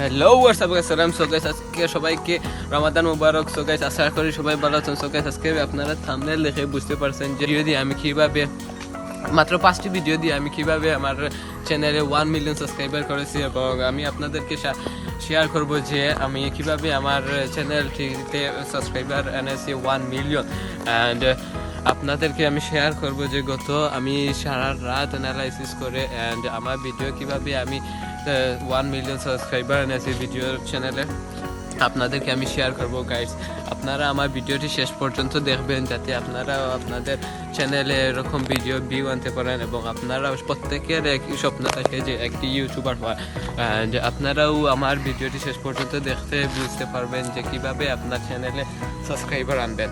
Hello WhatsApp সালাম so guys আজকে সবাইকে রমাদান মুবারক। সো গাইস আশা করি সবাই ভালো আছেন। সো গাইস আজকে আপনারা থাম্বনেল দেখে বুঝতে পারছেন যে দিয়ে আমি কীভাবে মাত্র পাঁচটি ভিডিও দিয়ে আমি কীভাবে আমার চ্যানেলে ওয়ান মিলিয়ন সাবস্ক্রাইবার করেছি এবং আমি আপনাদেরকে শেয়ার করব যে আমি কীভাবে আমার চ্যানেলটিতে সাবস্ক্রাইবার এনেছি ওয়ান মিলিয়ন অ্যান্ড আপনাদেরকে আমি শেয়ার করব যে গত আমি সারা রাত অ্যানালাইসিস করে অ্যান্ড আমার ভিডিও কীভাবে আমি ওয়ান মিলিয়ন সাবস্ক্রাইবার এনেছি ভিডিওর চ্যানেলে আপনাদেরকে আমি শেয়ার করব গাইডস আপনারা আমার ভিডিওটি শেষ পর্যন্ত দেখবেন যাতে আপনারাও আপনাদের চ্যানেলে এরকম ভিডিও ভিউ আনতে পারেন এবং আপনারা প্রত্যেকের একই স্বপ্ন থাকে যে একটি ইউটিউবার হওয়ার যে আপনারাও আমার ভিডিওটি শেষ পর্যন্ত দেখতে বুঝতে পারবেন যে কীভাবে আপনার চ্যানেলে সাবস্ক্রাইবার আনবেন।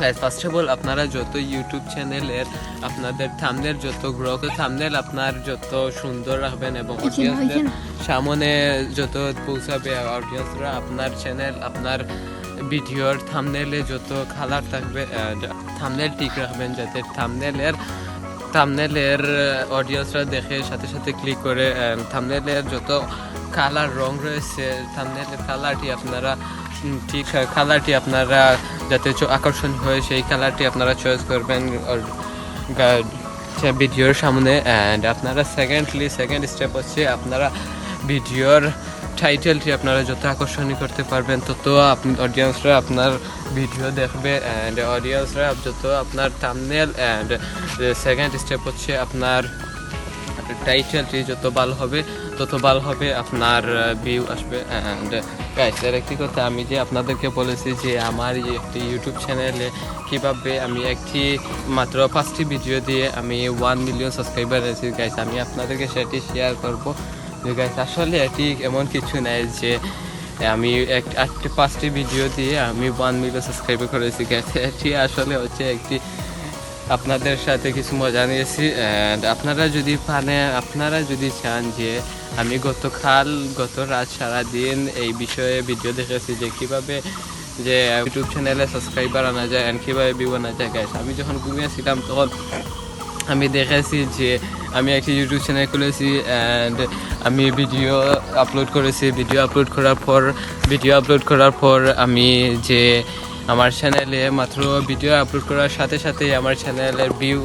ফার্স্ট অফ অল আপনারা যত ইউটিউব চ্যানেলের আপনাদের থামনের যত গ্রহ থামনেল আপনার যত সুন্দর রাখবেন এবং অডিয়েন্সদের সামনে যত পৌঁছাবে অডিয়েন্সরা আপনার চ্যানেল আপনার ভিডিওর থামনেলে যত কালার থাকবে থামনেল ঠিক রাখবেন যাতে থামনেলের থামনেলের অডিয়েন্সরা দেখে সাথে সাথে ক্লিক করে থামনেলের যত কালার রং রয়েছে থামনেলের কালারটি আপনারা ঠিক কালারটি আপনারা যাতে আকর্ষণ হয় সেই কালারটি আপনারা চয়েস করবেন ভিডিওর সামনে অ্যান্ড আপনারা সেকেন্ডলি সেকেন্ড স্টেপ হচ্ছে আপনারা ভিডিওর টাইটেলটি আপনারা যত আকর্ষণীয় করতে পারবেন, তত আপনি অডিয়েন্সরা আপনার ভিডিও দেখবে অ্যান্ড অডিয়েন্সরা যত আপনার থামনেল অ্যান্ড সেকেন্ড স্টেপ হচ্ছে আপনার টাইটেলটি যত ভালো হবে, তত ভালো হবে আপনার ভিউ আসবে অ্যান্ড গাইস এর একটি কথা, আমি যে আপনাদেরকে বলেছি যে আমার একটি ইউটিউব চ্যানেলে কীভাবে আমি একটি মাত্র পাঁচটি ভিডিও দিয়ে আমি ওয়ান মিলিয়ন সাবস্ক্রাইবার আছি গাইস আমি আপনাদেরকে সেটি শেয়ার করব। যে গাইস আসলে এটি এমন কিছু নাই যে আমি এক, আটটি, পাঁচটি ভিডিও দিয়ে আমি ওয়ান মিলিয়ন সাবস্ক্রাইবার করেছি গাইস এটি আসলে হচ্ছে একটি আপনাদের সাথে কিছু মজা নিয়েছি আপনারা যদি পানে আপনারা যদি চান যে আমি গতকাল গত রাত সারাদিন এই বিষয়ে ভিডিও দেখেছি যে কীভাবে যে ইউটিউব চ্যানেলে সাবস্ক্রাইবার আনা যায় অ্যান্ড কীভাবে ভিউ আনা যায় গাইস আমি যখন ঘুমিয়েছিলাম তখন আমি দেখেছি যে আমি একটি ইউটিউব চ্যানেল খুলেছি অ্যান্ড আমি ভিডিও আপলোড করেছি। ভিডিও আপলোড করার পর ভিডিও আপলোড করার পর আমি যে আমার চ্যানেলে মাত্র ভিডিও আপলোড করার সাথে সাথে আমার চ্যানেলের ভিউ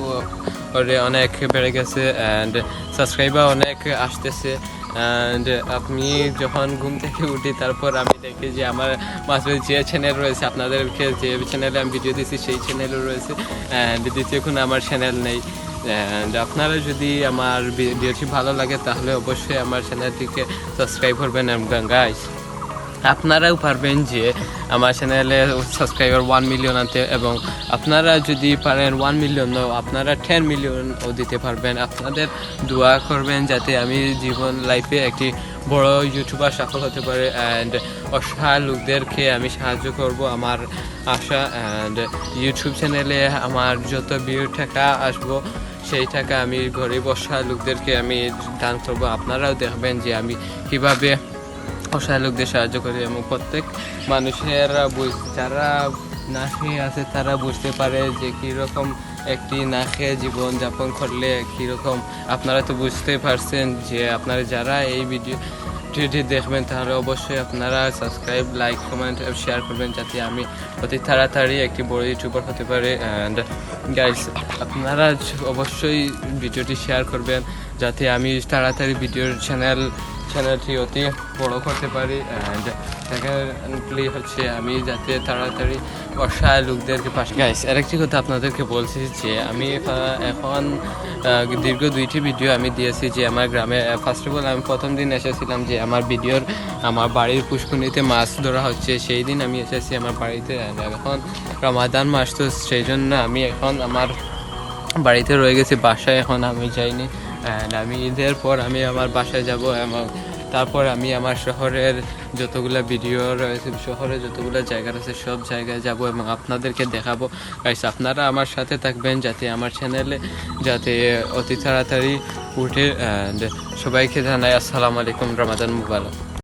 অনেক বেড়ে গেছে অ্যান্ড সাবস্ক্রাইবার অনেক আসতেছে অ্যান্ড আপনি যখন ঘুম থেকে উঠি তারপর আমি দেখি যে আমার মাঝে যে চ্যানেল রয়েছে আপনাদেরকে যে চ্যানেলে আমি ভিডিও দিচ্ছি সেই চ্যানেলও রয়েছে অ্যান্ড দ্বিতীয় কোনো আমার চ্যানেল নেই অ্যান্ড আপনারা যদি আমার ভিডিওটি ভালো লাগে তাহলে অবশ্যই আমার চ্যানেলটিকে সাবস্ক্রাইব করবেন গাইস আপনারাও পারবেন যে আমার চ্যানেলে সাবস্ক্রাইবার ওয়ান মিলিয়ন আনতে এবং আপনারা যদি পারেন ওয়ান মিলিয়ন আপনারা টেন মিলিয়নও দিতে পারবেন। আপনাদের দোয়া করবেন যাতে আমি জীবন লাইফে একটি বড় ইউটিউবার সফল হতে পারে অ্যান্ড অসহায় লোকদেরকে আমি সাহায্য করব আমার আশা অ্যান্ড ইউটিউব চ্যানেলে আমার যত ভিউ টাকা আসব, সেই টাকা আমি গরিব অসহায় লোকদেরকে আমি দান করব। আপনারাও দেখবেন যে আমি কীভাবে অসহায় লোকদের সাহায্য করি এবং প্রত্যেক মানুষের যারা না খেয়ে আছে তারা বুঝতে পারে যে কীরকম একটি না খেয়ে জীবন যাপন করলে কীরকম। আপনারা তো বুঝতে পারছেন যে আপনারা যারা এই ভিডিও ভিডিওটি দেখবেন তাহলে অবশ্যই আপনারা সাবস্ক্রাইব লাইক কমেন্ট শেয়ার করবেন যাতে আমি অতি তাড়াতাড়ি একটি বড় ইউটিউবার হতে পারি। অ্যান্ড গাইস আপনারা অবশ্যই ভিডিওটি শেয়ার করবেন। যাতে আমি তাড়াতাড়ি ভিডিওর চ্যানেল চ্যানেলটি অতি বড় করতে পারি। অ্যান্ড সেকেন্ডলি হচ্ছে আমি যাতে তাড়াতাড়ি অসহায় লোকদেরকে পাশে গাইস আরেকটি কথা আপনাদেরকে বলছি যে আমি এখন দীর্ঘ দুইটি ভিডিও আমি দিয়েছি যে আমার গ্রামে ফার্স্ট অফ অল আমি প্রথম দিন এসেছিলাম যে আমার ভিডিওর, আমার বাড়ির পুষ্কুনিতে মাছ ধরা হচ্ছে। সেই দিন আমি এসেছি আমার বাড়িতে। এখন রমাদান মাস তো, সেই জন্য আমি এখন আমার বাড়িতে রয়ে গেছি। বাসায় এখন আমি যাইনি। অ্যান্ড আমি ঈদের পর আমি আমার বাসায় যাব এবং তারপর আমি আমার শহরের যতগুলো ভিডিও রয়েছে শহরে যতগুলো জায়গা রয়েছে, সব জায়গায় যাব এবং আপনাদেরকে দেখাবো। গাইস আপনারা আমার সাথে থাকবেন যাতে আমার চ্যানেলে যাতে অতি তাড়াতাড়ি উঠে সবাইকে জানাই আসসালামু আলাইকুম, রমাদান মুবারক।